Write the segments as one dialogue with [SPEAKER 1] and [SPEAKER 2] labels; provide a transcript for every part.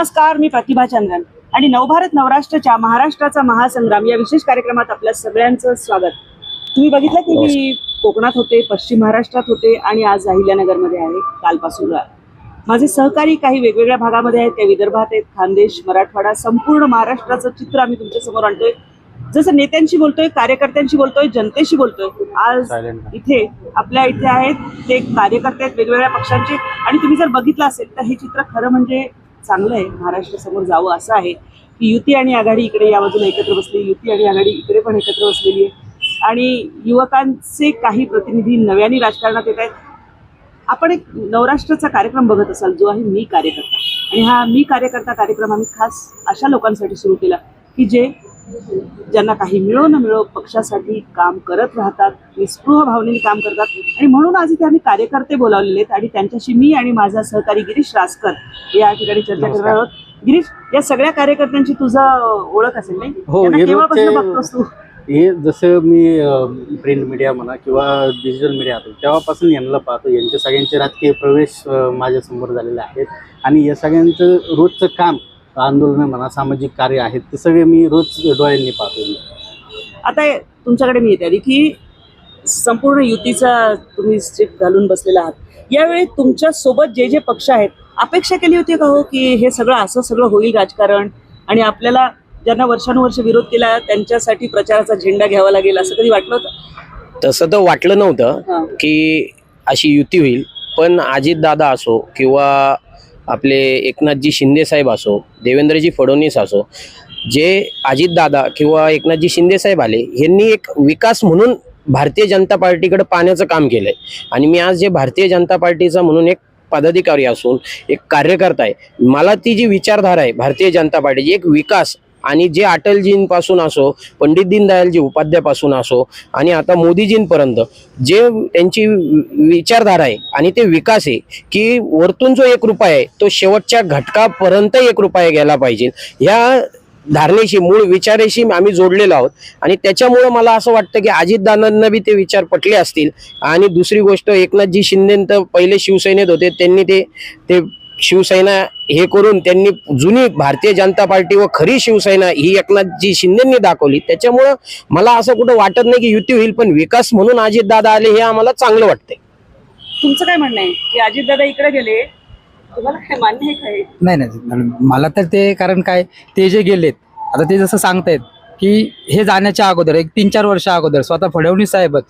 [SPEAKER 1] नमस्कार मी प्रतिभा चंद्रन. आणि नवभारत नवराष्ट्रच्या महाराष्ट्राचा महासंग्राम या विशेष कार्यक्रमात आपल्या सगळ्यांचं स्वागत. तुम्ही बघितलं की मी कोकणात होते पश्चिम महाराष्ट्रात होते आणि आज अहिल्यानगरमध्ये आहे कालपासून माझे सहकारी काही वेगवेगळ्या भागामध्ये आहेत त्या विदर्भात आहेत खानदेश मराठवाडा संपूर्ण महाराष्ट्राचं चित्र आम्ही तुमच्यासमोर आणतोय. जसं नेत्यांशी बोलतोय कार्यकर्त्यांशी बोलतोय जनतेशी बोलतोय आज इथे आपल्या इथे आहेत ते कार्यकर्ते आहेत वेगवेगळ्या पक्षांचे. आणि तुम्ही जर बघितलं असेल तर हे चित्र खरं म्हणजे चांगलं आहे. महाराष्ट्रासमोर जावं असं आहे की युती आणि आघाडी इकडे या बाजूला एकत्र बसली युती आणि आघाडी इकडे पण एकत्र बसलेली आहे. आणि युवकांचे काही प्रतिनिधी नव्याने राजकारणात येत आहेत. आपण एक नवराष्ट्राचा कार्यक्रम बघत असाल जो आहे मी कार्यकर्ता. आणि हा मी कार्यकर्ता कार्यक्रम आम्ही खास अशा लोकांसाठी सुरू केला की जे ज्यांना काही मिळो न मिळो पक्षासाठी काम करत राहतात निस्पृह भावनेने काम करतात. आणि म्हणून आज इथे आम्ही कार्यकर्ते बोलावलेले आहेत आणि त्यांच्याशी मी आणि माझा सहकारी गिरीश रासकर या ठिकाणी चर्चा करणार आहोत. गिरीश या सगळ्या कार्यकर्त्यांची तुझा ओळख असेल नाही?
[SPEAKER 2] हो,
[SPEAKER 1] त्यांना
[SPEAKER 2] हे
[SPEAKER 1] केव्हापासून
[SPEAKER 2] रोजचे-
[SPEAKER 1] बघतोस तू?
[SPEAKER 2] हे जसं मी प्रिंट मीडिया म्हणा किंवा डिजिटल मीडिया होतो तेव्हापासून यांना पाहतो. यांचे सगळ्यांचे राजकीय प्रवेश अ, माझ्यासमोर झालेले आहेत. आणि या सगळ्यांचं रोजचं काम आंदोलन म्हणा सामाजिक कार्य आहेत ते सगळे मी रोज डोळ्यांनी पाहतो
[SPEAKER 1] आता तुमच्याकडे मी येते आधी की संपूर्ण युतीचा तुम्ही स्ट्रिप घालून बसलेला आहात यावेळी तुमच्यासोबत जे जे पक्ष आहेत अपेक्षा केली होती का हो की हे सगळं असं सगळं होईल राजकारण आणि आपल्याला ज्यांना वर्षानुवर्ष विरोध केला त्यांच्यासाठी प्रचाराचा झेंडा घ्यावा लागेल असं कधी वाटलं होतं
[SPEAKER 3] तसं तर वाटलं नव्हतं. की अशी युती होईल पण अजितदादा असो किंवा आपले एकनाथजी शिंदेसाहेब असो देवेंद्रजी फडणवीस असो जे अजितदादा किंवा एकनाथजी शिंदेसाहेब आले यांनी एक विकास म्हणून भारतीय जनता पार्टीकडे पाहण्याचं काम केलंय. आणि मी आज जे भारतीय जनता पार्टीचा म्हणून एक पदाधिकारी असून एक कार्यकर्ता आहे मला ती जी विचारधारा आहे भारतीय जनता पार्टीची एक विकास आणि जे अटलजींपासून असो पंडित दीनदयालजी उपाध्यायपासून असो आणि आता मोदीजींपर्यंत जे त्यांची वि- विचारधारा आहे आणि ते विकास आहे की वरतून जो एक रुपया आहे तो शेवटच्या घटकापर्यंत एक रुपया गेला पाहिजे. ह्या धारणेशी मूळ विचाराशी आम्ही जोडलेलो आहोत. आणि त्याच्यामुळं मला असं वाटतं की अजितदादांना बी ते विचार पटले असतील. आणि दुसरी गोष्ट एकनाथजी शिंदे तर पहिले शिवसेनेत होते त्यांनी ते ते शिवसेना हे करून त्यांनी जुनी भारतीय जनता पार्टी व खरी शिवसेना ही एकनाथजी शिंदेंनी दाखवली. त्याच्यामुळं मला असं कुठं वाटत नाही की युती होईल पण विकास म्हणून अजितदादा आले हे आम्हाला चांगलं वाटतंय.
[SPEAKER 1] तुमचं काय म्हणणं आहे? की अजितदादा इकडे गेले तुम्हाला काय मान्य आहे काय?
[SPEAKER 4] नाही नाही मला तर ते कारण काय ते जे गेलेत आता ते जसं सांगतायत की हे जाण्याच्या अगोदर एक तीन चार वर्ष अगोदर स्वतः फडणवीस साहेबच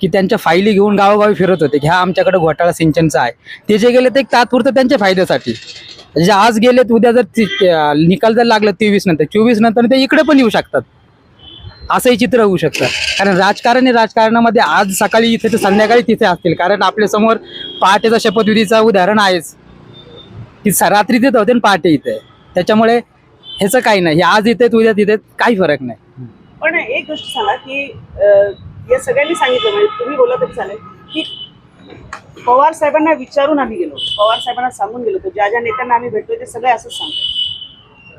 [SPEAKER 4] की त्यांच्या फायली घेऊन गावोगावी फिरत होते. की हा आमच्याकडे घोटाळा सिंचनचा आहे. ते जे गेले ते एक तात्पुरतं त्यांच्या फायद्यासाठी. जे आज गेलेत उद्या जर निकाल जर लागला तेवीस नंतर चोवीस नंतर ते इकडे पण येऊ शकतात. असंही चित्र होऊ शकतं. कारण राजकारण हे राजकारणामध्ये आज सकाळी इथे तर संध्याकाळी तिथे असतील. कारण आपल्यासमोर पहाटेचा शपथविधीचं उदाहरण आहेच. की स- रात्री तिथं होते आणि पहाटे इथे. त्याच्यामुळे ह्याचं काही नाही. हे आज इथे उद्या तिथे काही फरक नाही.
[SPEAKER 1] पण एक गोष्ट सांगा की या सगळ्यांनी सांगितलं म्हणजे तुम्ही बोलला तरी चालेल. की पवार साहेबांना विचारून आम्ही गेलो. पवार साहेबांना सांगून गेलो होतो ज्या ज्या नेत्यांना आम्ही भेटतोय ते सगळे असंच सांगतो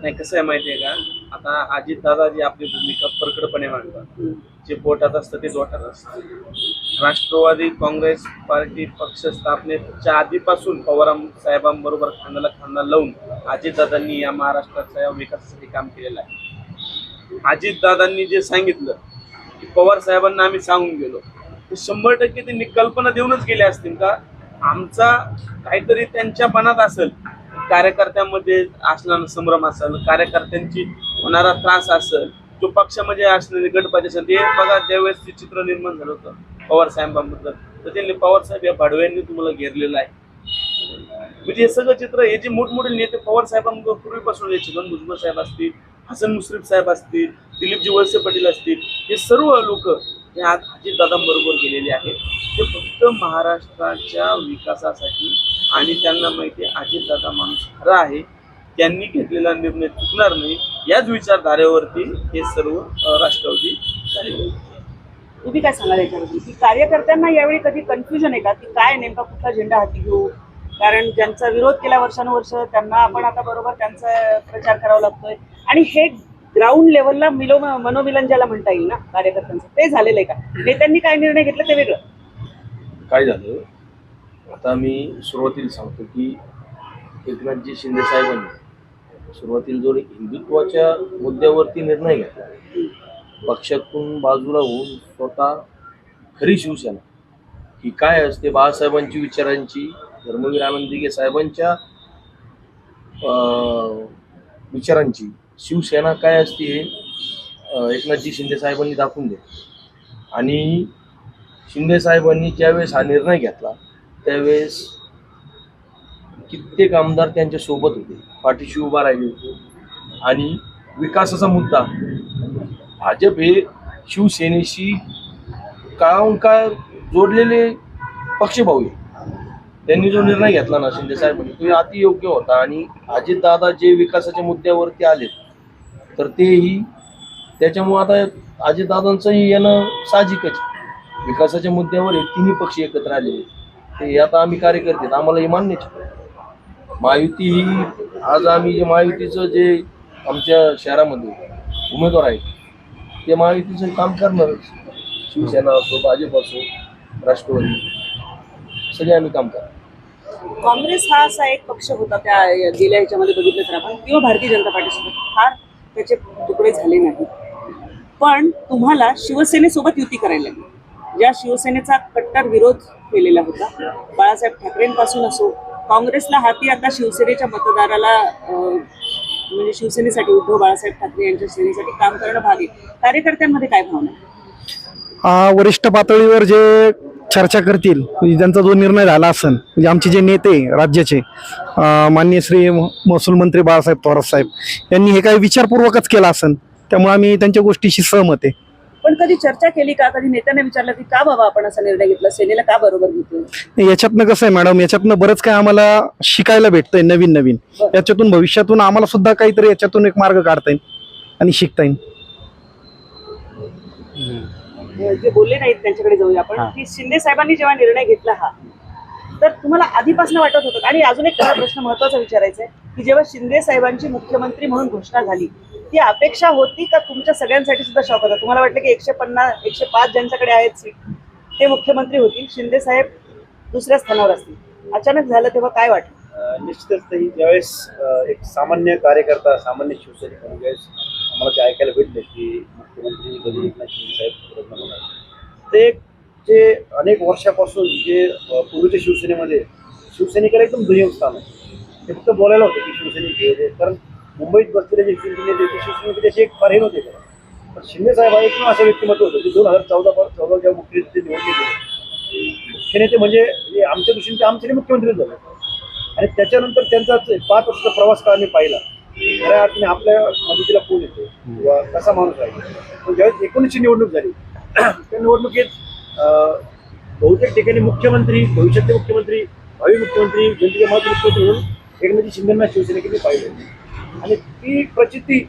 [SPEAKER 5] नाही कसं आहे माहितीये का? आता अजित दादा जी आपली भूमिका परकडपणे मांडतात. जे बोटात असतं ते जोटात असतं. राष्ट्रवादी काँग्रेस पार्टी पक्ष स्थापनेच्या आधीपासून पवार साहेबांबरोबर खांद्याला खांदा लावून अजितदादांनी या महाराष्ट्राच्या या विकासासाठी काम केलेलं आहे. अजितदादांनी जे सांगितलं की पवार साहेबांना आम्ही सांगून गेलो. शंभर टक्के त्यांनी कल्पना देऊनच गेले असतील का? आमचा काहीतरी त्यांच्या मनात असेल. कार्यकर्त्यांमध्ये असणारा संभ्रम असेल कार्यकर्त्यांची होणारा त्रास असेल जो पक्षामध्ये असणारे गटपाती असेल ते बघा ज्यावेळेस ते चित्र निर्माण झालं होतं पवार साहेबांबद्दल तर त्यांनी पवार साहेब या भाडव्यांनी तुम्हाला घेरलेलं आहे. म्हणजे हे सगळं चित्र हे जे मोठमोठे नेते पवार साहेबांबरोबर पूर्वीपासून यायचे छगन भुजबळ साहेब असतील हसन मुश्रीफ साहेब असतील दिलीपजी वळसे पाटील असतील हे सर्व लोक हे आज अजितदादांबरोबर गेलेले आहेत. ते फक्त महाराष्ट्राच्या विकासासाठी आणि त्यांना माहिती आहे अजितदादा माणूस खरा आहे. त्यांनी घेतलेला निर्णय चुकणार नाही. याच विचारधारेवरती हे सर्व राष्ट्रवादी झालेले
[SPEAKER 1] तुम्ही काय सांगाल याच्यावरती? की कार्यकर्त्यांना यावेळी कधी कन्फ्युजन आहे का? की काय नेमका कुठला झेंडा हाती घेऊ? कारण ज्यांचा विरोध केला वर्षानुवर्ष त्यांना आपण आता बरोबर त्यांचा प्रचार करावा लागतोय. आणि हे ग्राउंड लेवलला मिलो मनोमिलन ज्याला म्हणता येईल ना कार्यकर्त्यांचं. ते झालेलं आहे का? नेत्यांनी काय निर्णय घेतला ते वेगळं.
[SPEAKER 6] काय झालं? आता मी सुरुवातीला सांगतो की एकनाथजी शिंदे साहेबांनी सुरुवातीला जो हिंदुत्वाच्या मुद्द्यावरती निर्णय घेतला पक्षातून बाजूला होऊन स्वतः खरी शिवसेना. ही काय असते? बाळासाहेबांची विचारांची धर्मवीर आनंद दिघे साहेबांच्या अं, विचारांची. शिवसेना काय असते हे एकनाथजी शिंदे साहेबांनी दाखवून दिले. आणि शिंदे साहेबांनी ज्यावेळेस हा निर्णय घेतला त्यावेळेस कित्येक आमदार त्यांच्यासोबत होते. पाठीशी उभा राहिले होते. आणि विकासाचा मुद्दा भाजप हे शिवसेनेशी काळून काळ जोडलेले पक्षभाऊ आहे त्यांनी जो निर्णय घेतला ना शिंदे साहेबांनी तो अति योग्य होता. आणि अजितदादा जे विकासाच्या मुद्द्यावरती आले तर तेही त्याच्यामुळे आता अजितदादांचंही येणं साहजिकच विकासाच्या मुद्द्यावर हे तिन्ही पक्ष एकत्र आलेले ते आता आम्ही कार्यकर्ते आम्हाला हे मान्यच महायुती ही आज आम्ही जे महायुतीचं जे आमच्या शहरामध्ये उमेदवार आहेत ते महायुतीचं काम करणारच. शिवसेना असो भाजप असो राष्ट्रवादी सगळे आम्ही काम करणार
[SPEAKER 1] काँग्रेस हा असा एक पक्ष होता त्या गेल्या ह्याच्यामध्ये बघितलं तर आपण. किंवा भारतीय जनता पार्टीसोबत. फार त्याचे तुकडे झाले नाही पण तुम्हाला शिवसेनेसोबत युती करायला लागली. ज्या शिवसेनेचा कट्टर विरोध केलेला होता बाळासाहेब ठाकरेंपासून असो काँग्रेसला हाती आता शिवसेनेच्या मतदाराला म्हणजे शिवसेनेसाठी उद्धव बाळासाहेब ठाकरे यांच्या सेनेसाठी काम करणं भाग आहे. कार्यकर्त्यांमध्ये काय भावना?
[SPEAKER 7] वरिष्ठ पातळीवर जे चर्चा करतील. म्हणजे त्यांचा जो निर्णय झाला असेल म्हणजे आमचे जे नेते राज्याचे माननीय श्री म- महसूल मंत्री बाळासाहेब थोरात साहेब यांनी हे काही विचारपूर्वकच केलं असेल त्यामुळे आम्ही त्यांच्या गोष्टीशी सहमत आहे.
[SPEAKER 1] पण कधी चर्चा केली का? कधी नेत्यांना विचारलं की का बाबा आपण असा निर्णय घेतला? सेनेला का बरोबर घेतो
[SPEAKER 7] याच्यातनं कसं आहे मॅडम याच्यातनं बरंच काय आम्हाला शिकायला भेटतंय नवीन नवीन याच्यातून भविष्यातून आम्हाला सुद्धा काहीतरी याच्यातून एक मार्ग काढता येईल आणि शिकता येईल.
[SPEAKER 1] जे बोलले नाहीत त्यांच्याकडे जाऊया आपण
[SPEAKER 2] हा.
[SPEAKER 1] की शिंदे साहेबांनी जेव्हा निर्णय घेतला हा तर तुम्हाला आधीपासून वाटत होतं? आणि अजून एक प्रश्न महत्त्वाचा विचारायचा आहे की जेव्हा शिंदे साहेबांची मुख्यमंत्री म्हणून घोषणा झाली ती अपेक्षा होती का तुमच्या सगळ्यांसाठी सुद्धा शॉक होता तुम्हाला वाटलं की एकशे पन्नास एकशे पाच ज्यांच्याकडे आहेत सीट ते मुख्यमंत्री होतील शिंदे साहेब दुसऱ्या स्थानावर असतील अचानक झालं तेव्हा काय वाटलं
[SPEAKER 8] निश्चितच ते ज्यावेळेस एक सामान्य कार्यकर्ता सामान्य शिवसैनिक म्हणून ज्यावेळेस आम्हाला ते ऐकायला भेटले की मुख्यमंत्री कधी एकनाथ शिंदे साहेब होणार ते जे अनेक वर्षापासून जे पूर्वीच्या शिवसेनेमध्ये शिवसैनिकाला एकदम दुय्यम स्थान आहे ते फक्त बोलायला होते की शिवसैनिक हे कारण मुंबईत बसलेले जे शिवसेनेते ते शिवसैनिक त्याचे एक फार हे नव्हते पण शिंदे साहेब हा एकदम असं व्यक्तिमत्व होतं की दोन हजार चौदा चौदा जेव्हा मुख्यमंत्री निवडले गेले. मुख्य नेते म्हणजे हे आमच्या दृष्टीने ते आमचे मुख्यमंत्री झाले. आणि त्याच्यानंतर त्यांचा ते पाच वर्षाचा प्रवास काळ मी पाहिला. खऱ्या अर्थाने आपल्या मदतीला कोण येतो किंवा कसा माणूस आहे. पण ज्यावेळेस एकोणीसशे निवडणूक झाली त्या निवडणुकीत बहुतेक ठिकाणी मुख्यमंत्री भविष्यातले मुख्यमंत्री भावी मुख्यमंत्री जनतेचे महत्त्व मुख्यमंत्री म्हणून एकनाथजी शिंदेना शिवसेनेकडे पाहिजे आणि ती प्रचिती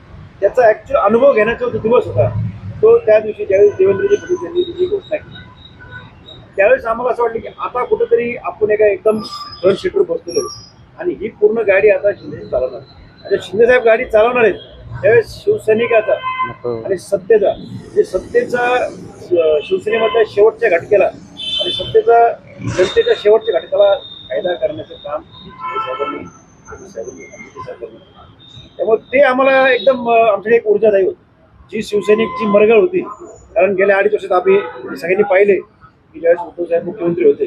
[SPEAKER 8] त्याचा ॲक्च्युअल अनुभव घेण्याचा जो दिवस होता तो त्या दिवशी ज्यावेळेस देवेंद्रजी फडणवीस यांनी जी घोषणा केली. त्यावेळेस आम्हाला असं वाटलं की आता कुठंतरी आपण एका एकदम फ्रंट सीटवर बसलेलो आणि ही पूर्ण गाडी आता शिंदे चालवणार आणि शिंदे साहेब गाडी चालवणार आहेत त्यावेळेस शिवसैनिकाचा
[SPEAKER 2] नको.
[SPEAKER 8] आणि सत्तेचा म्हणजे सत्तेचा शिवसेनेमधल्या शेवटच्या घटकेला आणि सत्तेचा जनतेच्या शेवटच्या घटकाला फायदा करण्याचं काम शिंदे साहेबांनी मोदी साहेबांनी मोदी साहेबांनी केलं. त्यामुळे ते आम्हाला एकदम आमच्याकडे एक ऊर्जादायी होती जी शिवसैनिकची मरगळ होती कारण गेल्या अडीच वर्षात आम्ही सगळ्यांनी पाहिले की ज्यावेळेस उद्धव साहेब मुख्यमंत्री होते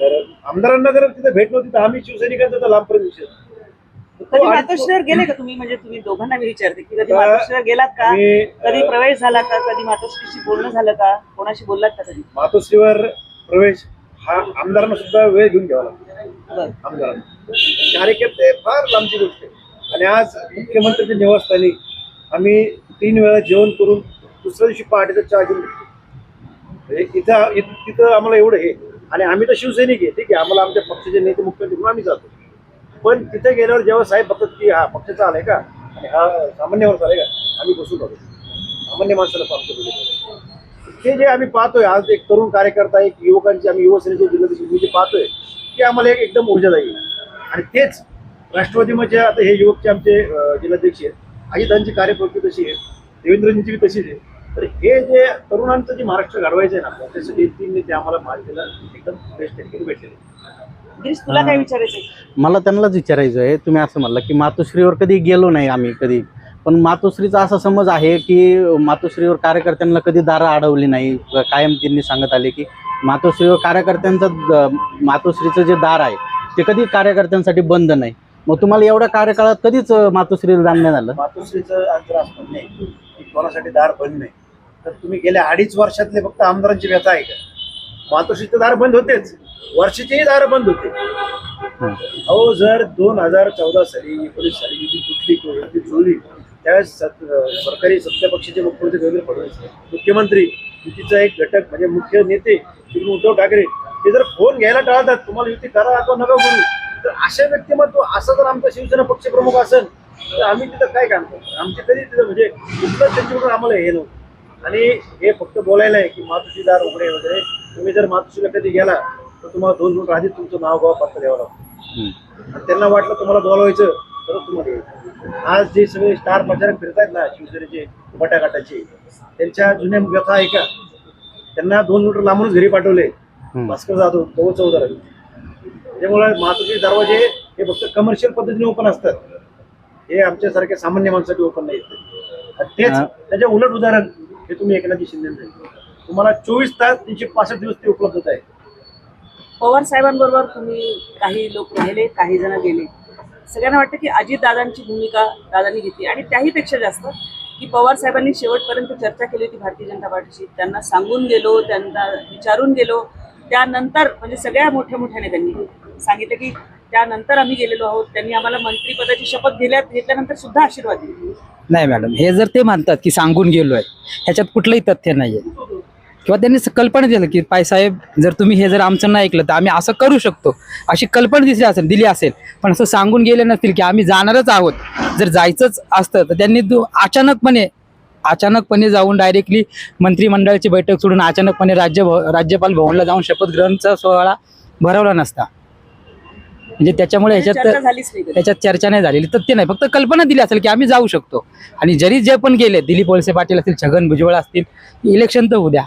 [SPEAKER 8] तर आमदारांना जर तिथे भेट नव्हती तर आम्ही शिवसैनिकांचा तर लांबपर्यंत विषय
[SPEAKER 1] कधी मातोश्रीवर गेले का तुम्ही? म्हणजे तुम्ही दोघांना मी विचारते की कधी मातोश्रीवर गेलात का? कधी
[SPEAKER 8] अं,
[SPEAKER 1] प्रवेश झाला का? कधी मातोश्रीशी बोलणं झालं का? कोणाशी बोललात का कधी?
[SPEAKER 8] मातोश्रीवर प्रवेश हा आमदारांना सुद्धा वेळ घेऊन घ्यावा लागतो.
[SPEAKER 1] बरं.
[SPEAKER 8] आमदारांना. कार्यकर्ते फार लांबची गोष्ट आहे. आणि आज मुख्यमंत्र्यांच्या निवासस्थानी आम्ही तीन वेळा जेवण करून दुसऱ्या दिवशी पहाटेचा चहा घेऊन घेतो. म्हणजे इथं इत- तिथं आम्हाला एवढं हे. आणि आम्ही तर शिवसैनिक आहे ठीक आहे. आम्हाला आमच्या पक्षाचे नेते मुख्यमंत्री म्हणून आम्ही जातो. पण तिथे गेल्यावर जेव्हा साहेब बघतात की हा पक्षाचा आलाय का? आणि हा सामान्य माणूस आलाय का? आम्ही बसून राहतो सामान्य माणसाला पाहतो ते जे आम्ही पाहतोय आज एक तरुण कार्यकर्ता एक युवकांची आम्ही युवसेनेचे जिल्हाध्यक्ष जे पाहतोय ते आम्हाला एक एकदम ऊर्जा जाईल आणि तेच राष्ट्रवादीमध्ये म्हणजे आता हे युवकचे आमचे जिल्हाध्यक्ष आहेत. अजितांची कार्यप्रवृत्ती तशी आहे देवेंद्रजींची बी तशीच आहे तर हे जे तरुणांचं जे महाराष्ट्र घडवायचं आहे ना त्यासाठी तीन नेते आम्हाला महाराष्ट्राला एकदम बेस्ट ठिकाणी भेटलेले
[SPEAKER 1] तुला काय विचारायचंय?
[SPEAKER 2] मला त्यांनाच विचारायचं आहे. तुम्ही असं म्हणलं की मातोश्रीवर कधी गेलो नाही आम्ही कधी. पण मातोश्रीचा असा समज आहे की मातोश्रीवर कार्यकर्त्यांना कधी दारं अडवली नाही. कायम त्यांनी सांगत आले की मातोश्रीवर कार्यकर्त्यांचं मातोश्रीचं जे दार आहे ते कधी कार्यकर्त्यांसाठी बंद नाही. मग तुम्हाला एवढ्या कार्यकाळात कधीच मातोश्रीला जाणण्यात आलं
[SPEAKER 8] मातोश्रीचं नाही. की कोणासाठी दार बंद नाही. तर तुम्ही गेल्या अडीच वर्षातले फक्त आमदारांची व्यथा आहे का? मातोश्रीचे दार बंद होतेच. वर्षीचेही दार बंद होते. अहो जर दोन हजार चौदा साली एकोणीस साली युती तुटली किंवा युती जुळली त्यावेळेस सत- सरकारी सत्ता पक्षाचे मुख्यमंत्री देवेंद्र फडणवीस मुख्यमंत्री युतीचा एक घटक म्हणजे मुख्य नेते श्री उद्धव ठाकरे ते जर फोन घ्यायला टाळतात तुम्हाला युती करा अथवा नका करू तर अशा व्यक्तिमत्व असं जर आमचा शिवसेना पक्षप्रमुख असेल तर आम्ही तिथं काय काम करतो आमचे कधी तिथं म्हणजे कुठलंच त्यांच्याकडून आम्हाला हे नव्हतं. आणि हे फक्त बोलायला आहे की मातोश्रीदार उघडे वगैरे तुम्ही जर मातोश्रीला कधी गेला तर तुम्हाला दोन मिनिट आधीच तुमचं नाव गाव पत्ता द्यावं लागतं. आणि त्यांना वाटलं तुम्हाला बोलवायचं तर तुम्हाला. आज जे सगळे स्टार प्रचारक फिरतायत ना शिवसेनेचे बटाघाटाचे त्यांच्या जुन्या व्यथा आहे का त्यांना दोन मीटर लांबूनच घरी पाठवले. भास्कर जाधव तो चौधरी. त्यामुळे मातोश्री दरवाजे हे फक्त कमर्शियल पद्धतीने ओपन असतात. हे आमच्यासारख्या सामान्य माणसासाठी ओपन नाही तेच. त्याच्या उलट उदाहरण हे तुम्ही एकनाथजी शिंदे तुम्हाला चोवीस तास तीनशे पासष्ट दिवस ते उपलब्ध आहे.
[SPEAKER 1] पवार साहेबांबरोबर तुम्ही काही लोक राहिले काही जण गेले. सगळ्यांना वाटतं की अजितदादांची भूमिका दादांनी घेतली. आणि त्याही पेक्षा जास्त की पवार साहेबांनी शेवटपर्यंत चर्चा केली होती भारतीय जनता पार्टीशी त्यांना सांगून गेलो त्यांना विचारून गेलो. त्यानंतर म्हणजे सगळ्या मोठ्या मोठ्या नेत्यांनी सांगितलं की त्यानंतर आम्ही गेलेलो आहोत. त्यांनी आम्हाला मंत्रिपदाची शपथ घेतल्या घेतल्यानंतर सुद्धा आशीर्वाद दिले.
[SPEAKER 4] नाही मॅडम हे जर ते म्हणतात की सांगून गेलो आहे ह्याच्यात कुठलंही तथ्य नाही आहे किंवा त्यांनी कल्पना दिलं की पाय साहेब जर तुम्ही हे जर आमचं नाही ऐकलं तर आम्ही असं करू शकतो. अशी कल्पना दिसली असेल दिली असेल. पण असं सांगून गेले नसतील की आम्ही जाणारच आहोत. जर जायचंच असतं तर त्यांनी अचानकपणे अचानकपणे जाऊन डायरेक्टली मंत्रिमंडळाची बैठक सोडून अचानकपणे राज्य भव- राज्यपाल भवनला जाऊन शपथग्रहणचा सोहळा भरवला नसता. म्हणजे त्याच्यामुळे
[SPEAKER 1] चर्चा
[SPEAKER 4] ह्याच्यात. त्याच्यात चर्चा नाही झालेली. तथ्य नाही फक्त कल्पना दिली असेल की आम्ही जाऊ शकतो. आणि जरी जे पण गेले दिलीप वळसे पाटील असतील छगन भुजबळ असतील इलेक्शन तर उद्या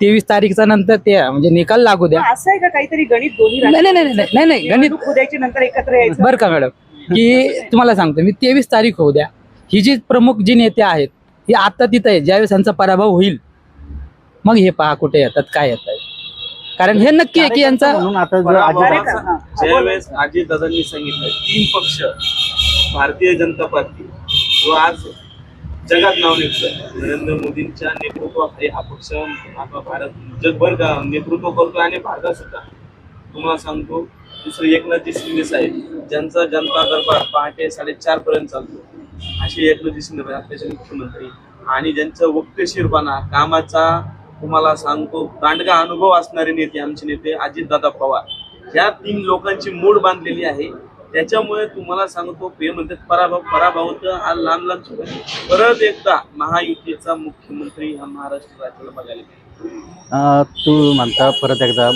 [SPEAKER 4] तेवीस तारीखचा नंतर ते म्हणजे निकाल लागू द्या.
[SPEAKER 1] असं आहे का काहीतरी गणित दोन्ही
[SPEAKER 4] नाही नाही नाही नाही नाही नाही गणित
[SPEAKER 1] निवडणूक उद्याची नंतर एकत्र यायचं.
[SPEAKER 4] बरं का मॅडम? की तुम्हाला सांगतो मी तेवीस तारीख होऊ द्या. ही जी प्रमुख जी नेते आहेत ही आता तिथं आहे. ज्यावेळेस यांचा पराभव होईल मग हे पहा कुठे येतात काय येत आहे कारण हे नक्की आहे की यांचा
[SPEAKER 2] म्हणून आता जर. अजित
[SPEAKER 1] हा.
[SPEAKER 5] ज्यावेळेस अजितदादांनी सांगितलं तीन पक्ष भारतीय जनता पार्टी जो आज जगात नाव निघतं नरेंद्र मोदींच्या नेतृत्वाखाली हा पक्ष आपला भारत जगभर का नेतृत्व करतो आणि भारतात सुद्धा तुम्हाला सांगतो दुसरं एकनाथजी शिंदे साहेब ज्यांचा जनता दरबार पहाटे साडेचार पर्यंत चालतो असे एकनाथजी शिंदे आपल्याचे मुख्यमंत्री आणि ज्यांचं वक्तशीरपणा कामाचा तुम्हाला सांगतो दांडगा अनुभव असणारे नेते आमचे नेते अजितदादा पवार. या तीन लोकांची मूड बांधलेली आहे. त्याच्यामुळे तुम्हाला सांगतो हे म्हणतात पराभव पराभव तर हा लांब लांब सुरू परत एकदा महायुतीचा मुख्यमंत्री हा महाराष्ट्र राज्याला बघायला
[SPEAKER 2] तू म्हणता परत एकदा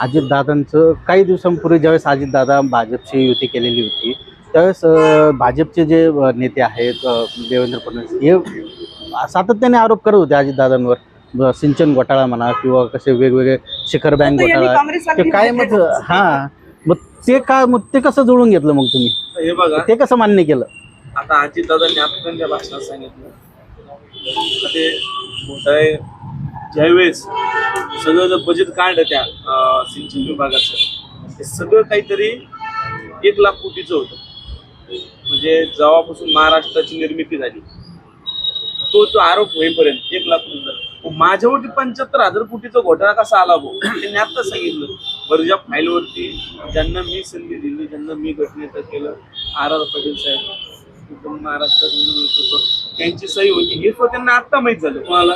[SPEAKER 2] अजितदादांचं काही दिवसांपूर्वी ज्यावेळेस अजितदादा भाजपची युती केलेली होती त्यावेळेस भाजपचे जे नेते आहेत देवेंद्र फडणवीस हे सातत्याने आरोप करत होते अजितदादांवर. सिंचन घोटाळा म्हणा किंवा कसे वेगवेगळे शिखर बँक घोटाळा ते काय मग हा मग ते काय मग ते कसं जुळून घेतलं मग तुम्ही?
[SPEAKER 5] हे बघा.
[SPEAKER 2] ते कसं मान्य केलं?
[SPEAKER 5] आता अजितदादांनी आता त्यांच्या भाषणात सांगितलं. ते घोटाळे ज्यावेळेस सगळं जर बजेट काढलं त्या सिंचन विभागाचं ते सगळं काहीतरी एक लाख कोटीचं होतं. म्हणजे जेव्हापासून महाराष्ट्राची निर्मिती झाली तो तो आरोप होईपर्यंत एक लाख कोटी माझ्यावरती पंच्याहत्तर हजार कोटीचा घोटाळा कसा आला भाऊ? त्यांनी आता सांगितलं. बरं ज्या फाईलवरती ज्यांना मी संधी दिली ज्यांना मी घटनेचं केलं आर आर पाटील साहेब महाराष्ट्र महाराष्ट्रात त्यांची सही होती. हे त्यांना आत्ता माहीत झालं. कोणाला?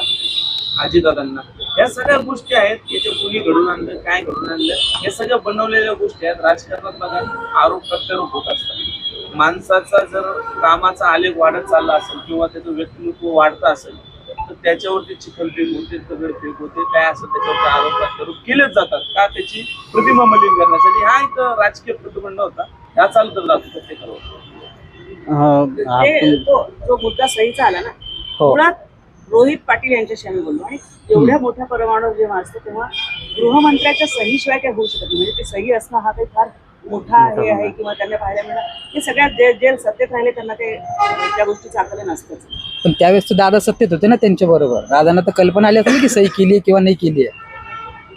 [SPEAKER 5] आजीदादांना. या सगळ्या गोष्टी आहेत की ते कोणी घडून आणलं काय घडून आणलं या सगळ्या बनवलेल्या गोष्टी आहेत. राजकारणात बघा आरोप प्रत्यारोप होत असतात. माणसाचा जर कामाचा आलेख वाढत चालला असेल किंवा त्याचं व्यक्तिमत्व वाढतं असेल तर त्याच्यावरती चिखलफेक होते दगडफेक होते. काय असेल त्याच्यावरती आरोप प्रत्यारोप केलेच जातात. का त्याची प्रतिमा मलिन करण्यासाठी? हा एक राजकीय प्रतिबंध होता. ह्या चालतच राहतो प्रत्येकावर
[SPEAKER 2] अं,
[SPEAKER 1] ते
[SPEAKER 2] आपण-
[SPEAKER 1] तो जो मुद्दा सहीचा आला ना?
[SPEAKER 4] हो.
[SPEAKER 1] मुळात रोहित पाटील यांच्याशी आम्ही बोललो आणि एवढ्या मोठ्या परमाणूवर जेव्हा असतं तेव्हा गृहमंत्र्याच्या सहीशिवाय काय होऊ शकत म्हणजे ते सही असणं हा काही फार मोठा हे आहे किंवा त्यांना पाहायला मिळालं हे सगळ्यात जे जे सत्तेत राहिले त्यांना ते त्या गोष्टीचं आकलन असतंच.
[SPEAKER 4] पण त्यावेळेस तर दादा सत्तेत होते ना त्यांच्या बरोबर. दादांना तर कल्पना आली असेल की सही केली किंवा नाही केली आहे.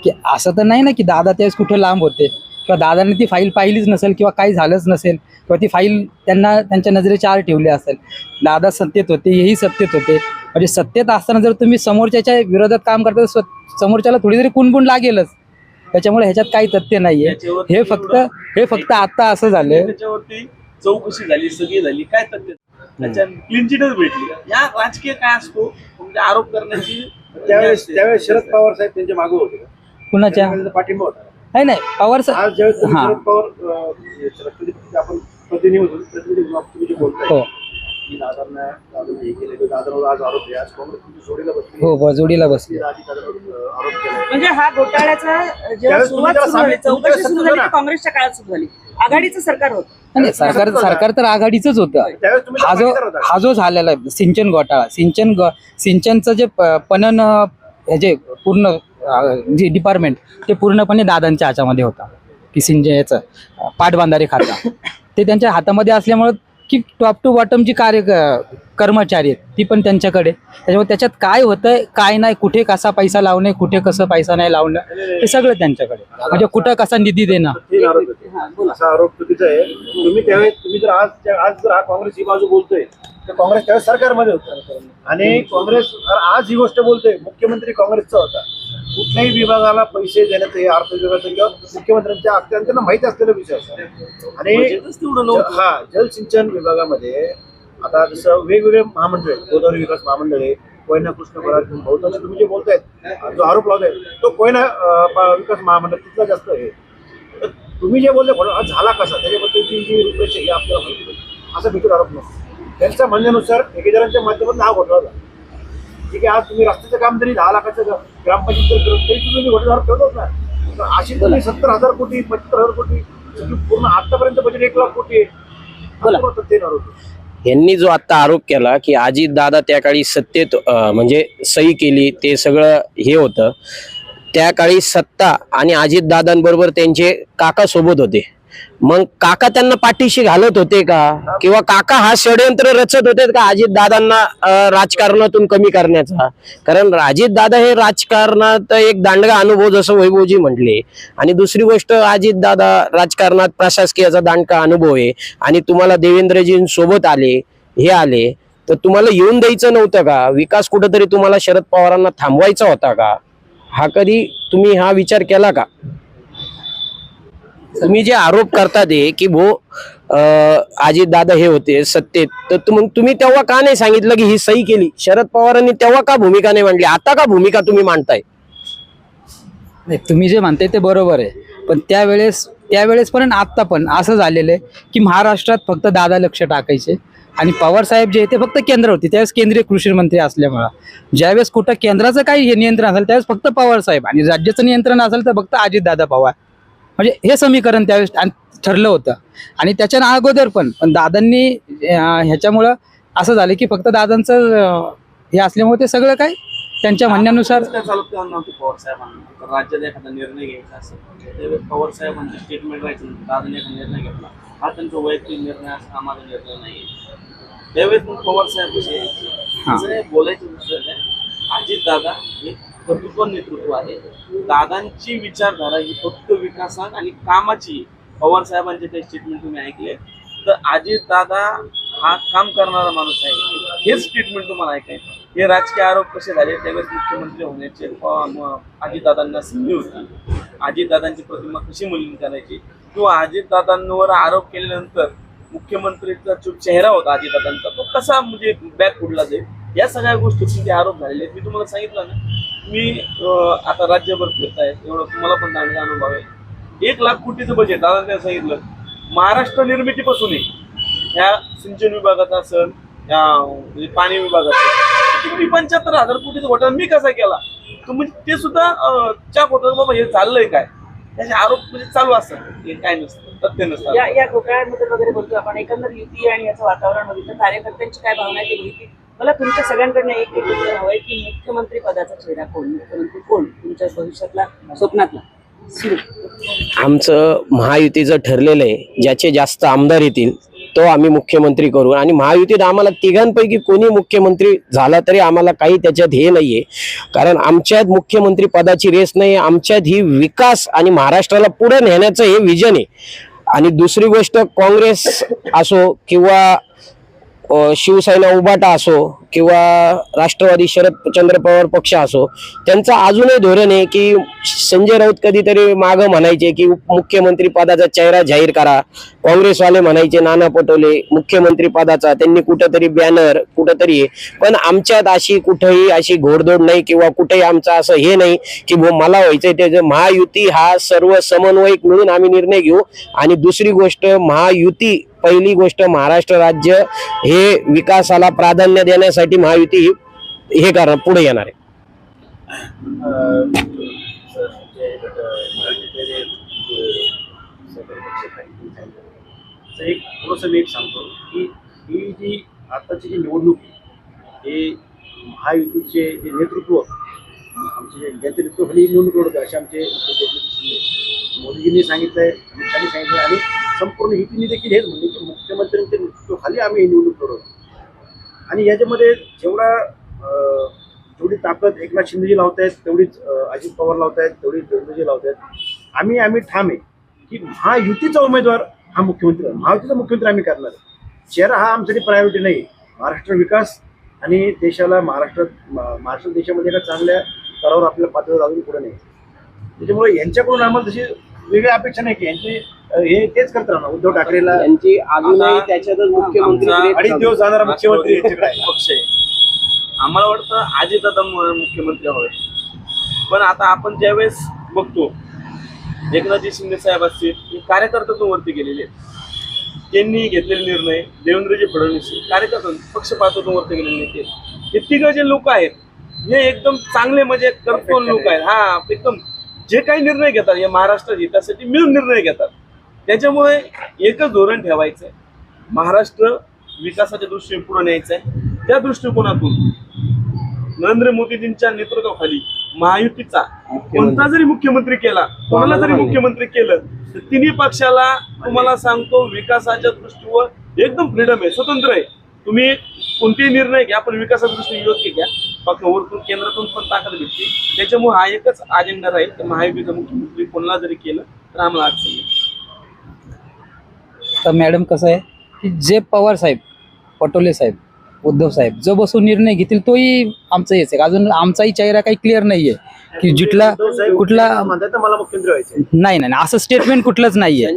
[SPEAKER 4] की असं तर नाही ना की दादा त्यावेळेस कुठे लांब होते. किंवा दादाने ती फाईल पाहिलीच नसेल किंवा काही झालंच नसेल. किंवा ती फाईल त्यांना त्यांच्या नजरेच्या आड ठेवली असेल. दादा सत्तेत होते हेही सत्तेत होते. म्हणजे सत्तेत असताना जर तुम्ही समोरच्याच्या विरोधात काम करता तर समोरच्याला थोडी तरी कुणबुण लागेलच. त्याच्यामुळे ह्याच्यात काही तथ्य नाहीये. हे फक्त हे फक्त आता असं
[SPEAKER 5] त्याच्यावरती चौकशी झाली सगळी झाली. काय तथ्य? त्याच्या क्लीन चिटच भेटली. या राजकीय काय असतो म्हणजे आरोप करण्याची
[SPEAKER 8] त्यावेळेस त्यावेळेस शरद पवार साहेब त्यांच्या मागे होते
[SPEAKER 4] कुणाच्या?
[SPEAKER 8] पाठिंबा होता.
[SPEAKER 4] नाही नाही पवार सा-
[SPEAKER 8] आज ज्यावेळेस. शरद पवार राष्ट्रपती आपण प्रतिनिधी होतो प्रतिनिधी बोलताय
[SPEAKER 4] हो.
[SPEAKER 8] जोडीला बसली
[SPEAKER 4] हो
[SPEAKER 1] म्हणजे हा घोटाळ्याचा जेव्हा सुरुवात सुरू झाली चौकशी सुरू काँग्रेसच्या काळात सुरू झाली? आघाडीचं सरकार होतं.
[SPEAKER 4] नाही सरकार सरकार तर आघाडीचंच होतं. हा जो. हा जो झालेला आहे सिंचन घोटाळा सिंचन सिंचनचं जे पणन ह्याचे पूर्ण जे डिपार्टमेंट ते पूर्णपणे दादांच्या ह्याच्यामध्ये होता. की सिंचन याचं अं, पाटबंधारे खाता. ते त्यांच्या हातामध्ये असल्यामुळं की टॉप टू बॉटम जी कार्य कर्मचारी आहेत ती पण त्यांच्याकडे. त्याच्यामुळे त्याच्यात काय होतंय काय नाही कुठे कसा पैसा लावणे कुठे कसं पैसा नाही लावणं हे सगळं त्यांच्याकडे. म्हणजे कुठं कसा निधी देणं.
[SPEAKER 8] आरोप होते. असा आरोप चुकीचा आहे. तुम्ही त्यावेळेस तुम्ही जर आज आज जर हा काँग्रेस ही बाजू बोलतोय तर काँग्रेस त्यावेळेस सरकारमध्ये होतं. आणि काँग्रेस आज ही गोष्ट बोलतोय मुख्यमंत्री काँग्रेसचा होता कुठल्याही विभागाला पैसे देण्याचं हे अर्थ विभागाचं किंवा मुख्यमंत्र्यांच्या अत्यंत माहिती असलेला विषय असतो. आणि हा जलसिंचन विभागामध्ये आता जसं वेगवेगळे महामंडळ आहेत गोदावरी विकास महामंडळ आहे कोयना कृष्ण बराज बहुतांश तुम्ही जे बोलतायत जो आरोप लावताय तो कोयना विकास महामंडळ तिथला जास्त आहे. तर तुम्ही जे बोलले झाला कसा? त्याच्याबद्दलची जी रूपरेष आहे हे आपल्याला माहिती. असा आरोप नसतो त्यांच्या म्हणण्यानुसार ठेकेदारांच्या माध्यमातून हा घोटाळा झाला. ठीक आहे आज तुम्ही रस्त्याचं काम जरी दहा लाखाचं ग्रामपंचायत तरी तुम्ही घोटाळा ठेवतोच ना तर अशी तुम्ही सत्तर हजार कोटी पंच्याहत्तर हजार कोटी पूर्ण आतापर्यंत बजेट एक लाख कोटी आहे. ते आरोप आहे.
[SPEAKER 3] यांनी जो आता आरोप केला की आजी दादा त्या काळी सत्तेत म्हणजे सही केली ते सगळं हे होतं. त्या काळी सत्ता आणि अजित दादांबरोबर त्यांचे काका सोबत होते. मग काका त्यांना पाठीशी घालत होते का? किंवा काका हा षडयंत्र रचत होते का अजित दादांना राजकारणातून कमी करण्याचा? कारण अजित दादा हे राजकारणात एक दांडगा अनुभव जसं वैभवजी म्हटले. आणि दुसरी गोष्ट अजित दादा राजकारणात प्रशासकीयाचा दांडका अनुभव आहे. आणि तुम्हाला देवेंद्रजींसोबत आले हे आले तर तुम्हाला येऊन द्यायचं नव्हतं का? विकास कुठंतरी तुम्हाला शरद पवारांना थांबवायचा होता का? हा कधी तुम्ही हा विचार केला का? तुम्ही जे आरोप करता ते की भो अजित दादा हे होते सत्तेत तर मग तुम्ही तेव्हा का नाही सांगितलं की ही सही केली? शरद पवारांनी तेव्हा का भूमिका नाही मांडली? आता का भूमिका तुम्ही मांडताय?
[SPEAKER 4] नाही तुम्ही जे म्हणताय ते बरोबर आहे. पण त्यावेळेस त्यावेळेस पण आत्ता पण असं झालेलं आहे की महाराष्ट्रात फक्त दादा लक्ष टाकायचे आणि पवार साहेब जे ते फक्त केंद्र होते. त्यावेळेस केंद्रीय कृषी मंत्री असल्यामुळं. ज्यावेळेस कुठं केंद्राचं काही हे नियंत्रण असेल त्यावेळेस फक्त पवार साहेब आणि राज्याचं नियंत्रण असेल तर फक्त अजितदादा पवार. म्हणजे हे समीकरण त्यावेळेस ठरलं होतं. आणि त्याच्या अगोदर पण पण दादांनी ह्याच्यामुळं असं झालं की फक्त दादांचं हे असल्यामुळे ते सगळं काय त्यांच्या म्हणण्यानुसार
[SPEAKER 5] राज्यात एखादा निर्णय घ्यायचा असेल पवार साहेबांचे स्टेटमेंट राहायचं. दादाने एखादा निर्णय घेतला. हा त्यांचा वैयक्तिक निर्णय असा माझा निर्णय नाही त्यावेळेस मग पवार साहेब बोलायचं अजित दादा हे कर्तृत्व नेतृत्व आहे. दादांची विचारधारा ही फक्त विकासात आणि कामाची पवार साहेबांचे काही स्टेटमेंट तुम्ही ऐकले तर अजित दादा हा काम करणारा माणूस आहे. हेच स्टेटमेंट तुम्हाला ऐकायचं हे राजकीय आरोप कसे झाले? त्यावेळेस मुख्यमंत्री होण्याचे अजितदादांना संधी होती. अजितदादांची प्रतिमा कशी मलिन करायची? किंवा अजितदादांवर आरोप केल्यानंतर मुख्यमंत्रीचा जो चेहरा होता अजितदादांचा तो कसा म्हणजे बॅक उडला जाईल? या सगळ्या गोष्टी आरोप झालेले आहेत. मी तुम्हाला सांगितलं ना मी आता राज्यभर फिरत आहे एवढं तुम्हाला पण चांगला अनुभव आहे. एक लाख कोटीचं बजेट दादा सांगितलं. महाराष्ट्र निर्मितीपासून ह्या सिंचन विभागाचा असेल या म्हणजे पाणी विभागाचा तुम्ही पंच्याहत्तर हजार कोटीचं घोटाळा मी कसा केला? तर म्हणजे ते सुद्धा अं, चाक होतं बाबा हे चाललंय काय? त्याचे आरोप म्हणजे चालू असतात. हे काय नसतं तथ्य नसतं.
[SPEAKER 1] या या घोटाळ्यांमध्ये वगैरे बोलतो आपण. एकंदर युती आणि याचं वातावरण बघितलं. कार्यकर्त्यांची काय भावना आहे ती मला तुमच्या सगळ्यांकडनं एक एक उत्तर आहे की मुख्यमंत्री पदाचा चेहरा कोण? मुख्यमंत्री कोण? तुमच्या भविष्यातला स्वप्नातला?
[SPEAKER 3] आमचं महायुतीचं ठरलेलं आहे ज्याचे जास्त आमदार येतील तो आम्ही मुख्यमंत्री करू. आणि महायुतीत आम्हाला तिघांपैकी कोणी मुख्यमंत्री झाला तरी आम्हाला काही त्याच्यात हे नाहीये. कारण आमच्यात मुख्यमंत्री पदाची रेस नाही आमच्यात ही विकास आणि महाराष्ट्राला पुढे नेण्याचं हे विजन आहे. आणि दुसरी गोष्ट काँग्रेस असो किंवा शिवसेना उबाटा असो किंवा राष्ट्रवादी शरदचंद्र पवार पक्ष असो त्यांचं अजूनही धोरण आहे की संजय राऊत कधीतरी मागं म्हणायचे की मुख्यमंत्री पदाचा चेहरा जाहीर करा काँग्रेसवाले म्हणायचे नाना पटोले मुख्यमंत्री पदाचा त्यांनी कुठंतरी बॅनर कुठंतरी पण आमच्यात अशी कुठेही अशी घोडदोड नाही किंवा कुठेही आमचं असं हे नाही की मला व्हायचंय त्याचं महायुती हा सर्व समन्वयक मिळून आम्ही निर्णय घेऊ. आणि दुसरी गोष्ट महायुती पहिली गोष्ट महाराष्ट्र राज्य हे विकासाला प्राधान्य देण्यासाठी महायुती ही- हे कारण पुढे येणार आहे.
[SPEAKER 8] एक थोडंसं मी एक सांगतो की ही जी आताची जी निवडणूक हे महायुतीचे जे नेतृत्व आमचे जे नेतृत्व नेतृत्वाखाली ही निवडणूक लढवतं असे आमचे मुख्यमंत्री मोदीजींनी सांगितलंय अमित शहानी सांगितलं आणि संपूर्ण युतीने देखील हेच म्हणले की मुख्यमंत्र्यांच्या नेतृत्वाखाली आम्ही ही निवडणूक लढवतो. आणि याच्यामध्ये जेवढा जेवढी ताकद एकनाथ शिंदेजी लावत आहेत तेवढीच अजित पवार लावत आहेत तेवढी देवेंद्रजी लावत आहेत आम्ही आम्ही ठाम आहे की महायुतीचा उमेदवार हा मुख्यमंत्री महायुतीचा मुख्यमंत्री आम्ही करणार आहे. चेहरा हा आमच्यासाठी प्रायोरिटी नाही महाराष्ट्र विकास आणि देशाला महाराष्ट्रात महाराष्ट्र देशामध्ये एका चांगल्या स्तरावर आपल्या पातळीवर अजून पुढे नाही त्याच्यामुळे यांच्याकडून आम्हाला तशी वेगळी अपेक्षा नाही की यांची हे तेच करत राहणार उद्धव ठाकरेला.
[SPEAKER 3] त्यांची अजूनही
[SPEAKER 5] आता
[SPEAKER 3] त्याच्यातच मुख्यमंत्री
[SPEAKER 8] अडीच. दिवस जाणारा मुख्यमंत्री यांच्याकडे.
[SPEAKER 5] पक्ष आहे. आम्हाला वाटतं अजितदादा मु- मुख्यमंत्री हवे पण आता आपण ज्यावेळेस बघतो एकनाथजी शिंदे साहेब असतील हे कार्यकर्त्यातून वरती गेलेले आहेत. त्यांनी घेतलेले निर्णय देवेंद्रजी फडणवीस कार्यकर्ता पक्षपातातून वरती गेलेले नेते हे तिघं जे लोक आहेत हे एकदम चांगले म्हणजे कर्तव्य लोक आहेत. हा एकदम जे काही निर्णय घेतात या महाराष्ट्र हितासाठी मिळून निर्णय घेतात. त्याच्यामुळे एकच धोरण ठेवायचं आहे महाराष्ट्र विकासाच्या दृष्टीने पुढे न्यायचं आहे त्या दृष्टिकोनातून नरेंद्र मोदीजींच्या नेतृत्वाखाली महायुतीचा कोणता जरी मुख्यमंत्री केला कोणाला जरी मुख्यमंत्री केलं तर तिन्ही पक्षाला तुम्हाला सांगतो विकासाच्या दृष्टीवर एकदम फ्रीडम आहे स्वतंत्र आहे. तुम्ही कोणतेही निर्णय घ्या पण विकासाच्या दृष्टीने योग्य घ्या. फक्त वरतून केंद्रातून पण ताकद भेटते. त्याच्यामुळे हा एकच अजेंडा राहील की महायुतीचा मुख्यमंत्री कोणाला जरी केलं तर आम्हाला अडचण नाही.
[SPEAKER 4] तर मॅडम कसं आहे की जे पवार साहेब पटोले साहेब उद्धव साहेब जो बसून निर्णय घेतील तोही आमचं हेच आहे. अजून आमचाही चेहरा काही क्लिअर नाहीये. की जिथला कुठला नाही नाही असं स्टेटमेंट कुठलंच नाहीये.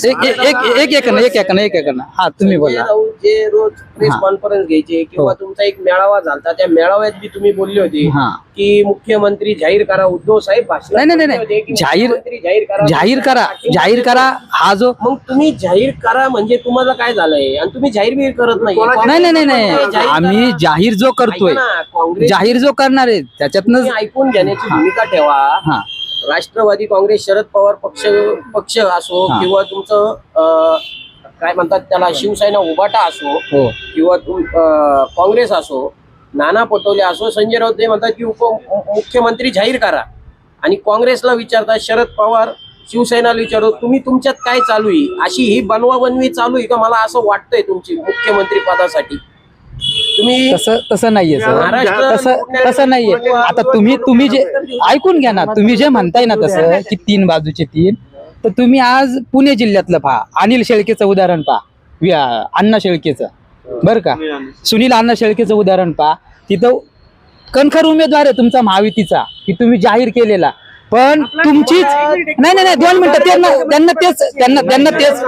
[SPEAKER 4] एक एक एक एक हा तुम्ही बोला.
[SPEAKER 3] जे रोज प्रेस कॉन्फरन्स घ्यायचे किंवा
[SPEAKER 4] हो.
[SPEAKER 3] तुमचा एक मेळावा झाला त्या मेळाव्यात बी तुम्ही बोलले होते की मुख्यमंत्री जाहीर करा उद्धव साहेब भाषण
[SPEAKER 4] नाही नाही जाहीर
[SPEAKER 3] जाहीर करा
[SPEAKER 4] जाहीर करा हा जो
[SPEAKER 3] मग तुम्ही जाहीर करा म्हणजे तुम्हाला काय झालंय? आणि तुम्ही जाहीर करत नाही.
[SPEAKER 4] नाही नाही आम्ही जाहीर जो करतोय. जाहीर जो करणार आहे त्याच्यातनं
[SPEAKER 3] ऐकून घेण्याची भूमिका ठेवा.
[SPEAKER 4] हा.
[SPEAKER 3] राष्ट्रवादी काँग्रेस शरद पवार पक्ष पक्ष असो
[SPEAKER 4] हा.
[SPEAKER 3] किंवा तुमचं काय म्हणतात त्याला शिवसेना उबाटा असो
[SPEAKER 4] हो.
[SPEAKER 3] किंवा काँग्रेस असो नाना पटोले असो संजय राऊत ते म्हणतात की उप मुख्यमंत्री जाहीर करा. आणि काँग्रेसला विचारतात शरद पवार शिवसेनाला विचारतो तुम्ही तुमच्यात काय चालू आहे? अशी ही बनवाबनवी चालू आहे का? मला असं वाटतंय तुमची मुख्यमंत्री पदासाठी. तुम्ही
[SPEAKER 4] तसं तसं नाहीये सर.
[SPEAKER 3] महाराष्ट्र
[SPEAKER 4] तसं तसं नाहीये. आता तुम्ही तुम्ही जे ऐकून घ्या ना. तुम्ही जे म्हणताय ना तसं की तीन बाजूचे तीन तर तुम्ही आज पुणे जिल्ह्यातलं पहा. अनिल शेळकेचं उदाहरण पहा. वि- अण्णा शेळकेचं. बरं का? सुनील अण्णा शेळकेचं उदाहरण पहा. तिथं कणखर उमेदवार आहे तुमचा महायुतीचा की तुम्ही जाहीर केलेला. पण तुमचीच नाही नाही नाही दोन मिनिटं त्यांना त्यांना तेच त्यांना त्यांना तेच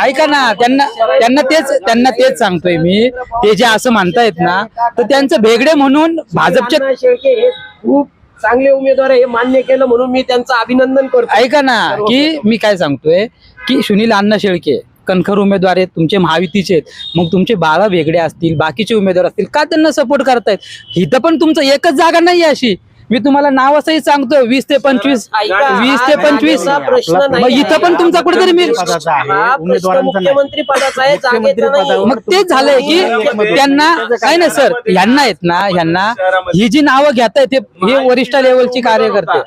[SPEAKER 4] ऐका ना त्यांना त्यांना तेच त्यांना तेच सांगतोय मी. ते जे असं म्हणतायत ना तर त्यांचं भेगडे म्हणून भाजपचे
[SPEAKER 3] शेळके हे खूप चांगले उमेदवार आहे हे मान्य केलं म्हणून मी त्यांचं अभिनंदन करतो.
[SPEAKER 4] ऐका ना की मी काय सांगतोय की सुनील अण्णा शेळके कणखर उमेदवार आहेत तुमचे महायुतीचे आहेत. मग तुमचे बाळा वेगळे असतील बाकीचे उमेदवार असतील का त्यांना सपोर्ट करतायत? इथं पण तुमचं एकच जागा नाही अशी. मी तुम्हाला नाव असंही सांगतो वीस ते पंचवीस. वीस ते पंचवीस.
[SPEAKER 3] प्रश्न
[SPEAKER 2] मग
[SPEAKER 3] नाही
[SPEAKER 4] इथं पण तुमचा कुठेतरी मी
[SPEAKER 2] पदाचा आहे,
[SPEAKER 3] प्रश्न
[SPEAKER 2] उमेदवारांचा नाही.
[SPEAKER 3] मुख्यमंत्री पदाचा आहे
[SPEAKER 2] मुख्यमंत्री
[SPEAKER 3] जागेचा नाही.
[SPEAKER 2] पदावर
[SPEAKER 4] मग तेच झालंय की त्यांना काय नाही सर ह्यांना आहेत ना ह्यांना ही जी नावं घेत आहेत हे वरिष्ठ लेवलची कार्यकर्ते.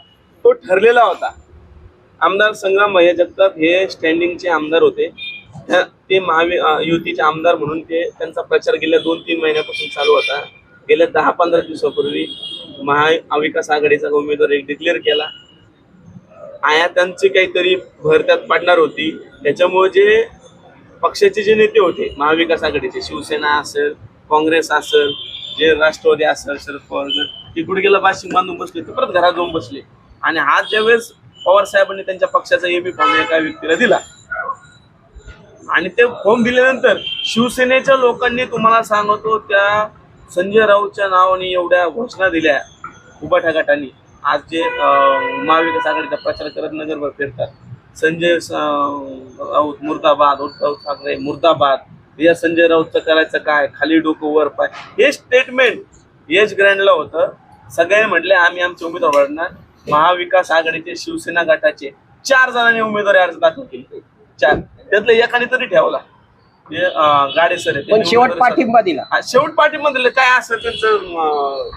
[SPEAKER 5] तो ठरलेला होता. आमदार संग्राम भैया जगताप हे स्टँडिंगचे आमदार होते. त्या- ते महावि अं, युतीचे आमदार म्हणून ते त्यांचा प्रचार गेल्या दोन तीन महिन्यापासून चालू होता. गेल्या दहा पंधरा दिवसापूर्वी महाविकास आघाडीचा उमेदवार एक डिक्लेअर केला. आया त्यांची काहीतरी भर त्यात पडणार होती. त्याच्यामुळे जे पक्षाचे जे नेते होते महाविकास आघाडीचे शिवसेना असेल काँग्रेस असेल जे राष्ट्रवादी असेल शरद पवार गट, ते गुडघ्याला बाशिंग बांधून बसले ते परत घरात जाऊन बसले. आणि आज ज्यावेळेस पवार साहेबांनी त्यांच्या पक्षाचा एबी फॉर्म एका व्यक्तीला दिला. आणि ते फॉर्म दिल्यानंतर शिवसेनेच्या लोकांनी तुम्हाला सांगतो त्या संजय राऊतच्या नावाने एवढ्या घोषणा दिल्या उबाठा गटांनी. आज जे महाविकास आघाडीचा प्रचार करत नगरभर फिरतात. संजय राऊत मुर्दाबाद उद्धव ठाकरे मुर्दाबाद. या संजय राऊतचं करायचं काय? खाली डोकं वर पाय. हे स्टेटमेंट यश ग्रँडला होतं. सगळे म्हटले आम्ही आमचे उमेदवार वाढणार महाविकास आघाडीचे शिवसेना गटाचे चार जणांनी उमेदवारी अर्ज दाखल केले. चार. त्यातलं एकाने तरी ठेवला. अं, गाडे सर आहेत.
[SPEAKER 3] पण शेवट पाठिंबा दिला.
[SPEAKER 5] हा, शेवट पाठिंबा दिलं काय असं त्यांचं अं,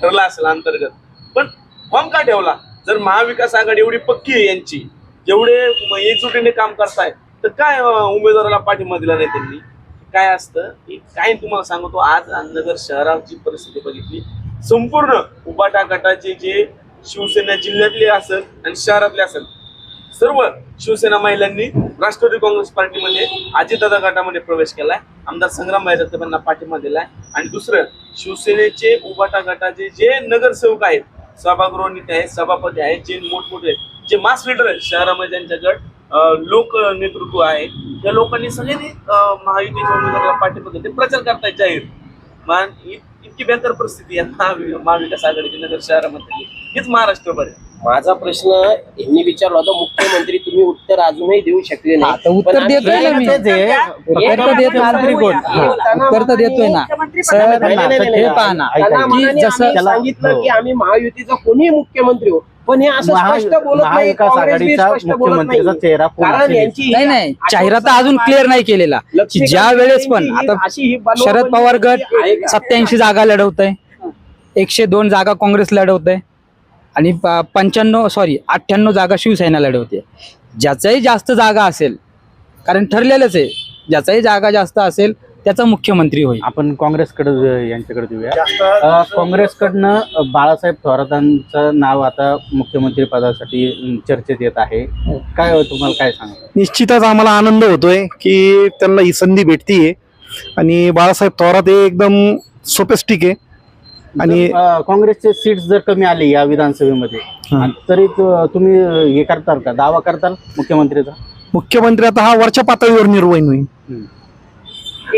[SPEAKER 5] ठरलं असेल अंतर्गत. पण फॉर्म का ठेवला? जर महाविकास आघाडी एवढी पक्की आहे यांची जेवढे म- एकजुटीने काम करताय तर काय अं, उमेदवाराला पाठिंबा दिला नाही त्यांनी? काय असतं? की काय तुम्हाला सांगतो आज नगर शहराची परिस्थिती बघितली. संपूर्ण उबाटा गटाचे जे शिवसेना जिल्ह्यातले असेल आणि शहरातले असेल सर्व शिवसेना महिलांनी राष्ट्रवादी काँग्रेस पार्टीमध्ये अजितदादा गटामध्ये प्रवेश केलाय. आमदार संग्राम भाई यांना पाठिंबा दिलाय आणि दुसरं शिवसेनेचे उभाटा गटाचे जे नगरसेवक आहेत सभागृह नेते आहेत सभापती आहेत जे मोठमोठे जे मास लीडर आहेत शहरामध्ये ज्यांच्या गट लोक नेतृत्व आहे. त्या लोकांनी सगळ्यांनी महायुतीच्या उमेदवाराला पाठिंबा दिले प्रचार करतायत जाहीर. मान इत- इतकी बेहतर परिस्थिती आहे महावि- महाविकास आघाडीच्या नगर शहरामध्ये. हेच महाराष्ट्रभर आहे
[SPEAKER 3] माझा प्रश्न यांनी विचारला होता मुख्यमंत्री तुम्ही उत्तर अजूनही देऊ शकले
[SPEAKER 4] हा, तर
[SPEAKER 3] नाही
[SPEAKER 4] उत्तर
[SPEAKER 3] आम्ही
[SPEAKER 4] देतोय ना मी.
[SPEAKER 2] तेच आहे.
[SPEAKER 4] उत्तर तर देतो ना.
[SPEAKER 3] मंत्री कोण? त्यांना
[SPEAKER 4] उत्तर तर देतोय ना
[SPEAKER 1] मुख्यमंत्री
[SPEAKER 4] सर
[SPEAKER 1] पदावर
[SPEAKER 3] नाही, नाही, नाही,
[SPEAKER 4] हे
[SPEAKER 3] नाही.
[SPEAKER 4] पहा ना
[SPEAKER 2] ऐका,
[SPEAKER 3] त्यांना
[SPEAKER 4] की जसं
[SPEAKER 2] त्याला-
[SPEAKER 3] सांगितलं
[SPEAKER 2] हो.
[SPEAKER 3] की आम्ही महायुतीचा कोणीही मुख्यमंत्री हो पण हे असं
[SPEAKER 2] महा-
[SPEAKER 3] स्पष्ट बोलत नाही
[SPEAKER 2] महाविकास
[SPEAKER 3] काँग्रेस बी
[SPEAKER 2] आघाडीचा
[SPEAKER 3] स्पष्ट बोलत
[SPEAKER 2] मुख्यमंत्रीचा
[SPEAKER 3] नाही
[SPEAKER 2] चेहरा कोण
[SPEAKER 3] कारण
[SPEAKER 2] असेल?
[SPEAKER 3] यांची ही
[SPEAKER 4] नाही नाही
[SPEAKER 3] आश्वासन
[SPEAKER 4] जाहिरात अजून क्लिअर नाही केलेला की
[SPEAKER 3] लक्ष्मीकांत
[SPEAKER 4] ज्या वेळेस पण आता
[SPEAKER 3] अशी ही
[SPEAKER 4] शरद पवार गट
[SPEAKER 3] आहे का?
[SPEAKER 4] सत्याऐंशी जागा लढवत आहे एकशे दोन जागा काँग्रेस लढवत आहे आणि पंच्याण्णव सॉरी अठ्ठ्याण्णव जागा शिवसेना लढवते ज्याचाही जास्त जागा असेल कारण ठरलेलंच आहे ज्याचाही जागा जास्त असेल त्याचा मुख्यमंत्री होईल.
[SPEAKER 2] आपण काँग्रेसकडे यांच्याकडे देऊया काँग्रेसकडनं बाळासाहेब थोरातांचं नाव आता मुख्यमंत्री पदासाठी चर्चेत येत आहे. काय हो, तुम्हाला काय सांगा
[SPEAKER 7] निश्चितच आम्हाला आनंद होतोय की त्यांना ही संधी भेटतीये. आणि बाळासाहेब थोरात हे एकदम सोपेस्टिक आहे. आणि-
[SPEAKER 2] काँग्रेसचे सीट्स जर कमी आले या विधानसभेमध्ये
[SPEAKER 7] हा.
[SPEAKER 2] आणि तरी तु- तुम्ही हे करताल का? दावा करताल मुख्यमंत्रीचा?
[SPEAKER 7] मुख्यमंत्री आता हा वरच्या पातळीवर निर्वहन होईल.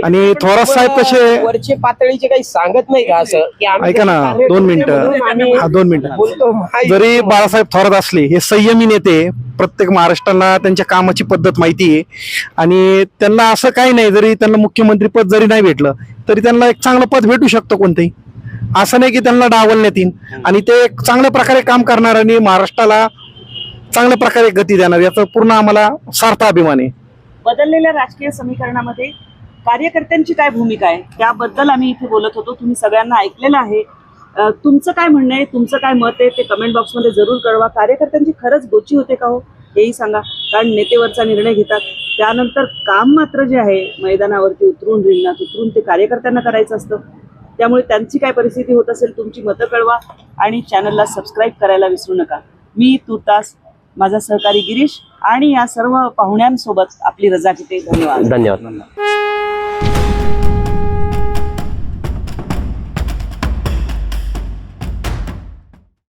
[SPEAKER 7] आणि थोरात साहेब कसे
[SPEAKER 3] वरचे पातळीचे काही सांगत नाही का असं? की आम्ही
[SPEAKER 7] ऐका ना, दोन मिनिटं.
[SPEAKER 3] म्हणून आम्ही
[SPEAKER 7] हा दोन मिनिटं.
[SPEAKER 3] बोलतो
[SPEAKER 7] जरी बाळासाहेब थोरात असले हे संयमी नेते प्रत्येक महाराष्ट्राला त्यांच्या कामाची पद्धत माहिती आहे. आणि त्यांना असं काही नाही जरी त्यांना मुख्यमंत्री पद जरी नाही भेटलं तरी त्यांना एक चांगलं पद भेटू शकतं कोणतंही. असं नाही की त्यांना डावलण्यात येईल आणि ते एक चांगल्या प्रकारे काम करणार आणि महाराष्ट्राला चांगल्या प्रकारे गती देणार. याचा पूर्ण आम्हाला सार्थ अभिमान आहे.
[SPEAKER 1] बदललेल्या राजकीय समीकरणामध्ये कार्यकर्त्यांची काय भूमिका आहे? त्याबद्दल आम्ही इथे बोलत होतो. तुम्ही सगळ्यांना ऐकलेलं आहे. तुमचं काय म्हणणं आहे? तुमचं काय मत आहे? ते कमेंट बॉक्समध्ये जरूर कळवा. कार्यकर्त्यांची खरंच गोची होते का हो? हेही सांगा. कारण नेतेवरचा निर्णय घेतात. त्यानंतर काम मात्र जे आहे मैदानावरती उतरून रिंगणात उतरून ते कार्यकर्त्यांना करायचं असतं. त्यामुळे त्यांची काय परिस्थिती होत असेल तुमची मतं कळवा आणि चॅनलला सबस्क्राईब करायला विसरू नका. मी तुर्तास माझा सहकारी गिरीश आणि या सर्व पाहुण्यांसोबत आपली रजा घेते धन्यवाद.
[SPEAKER 3] धन्यवाद.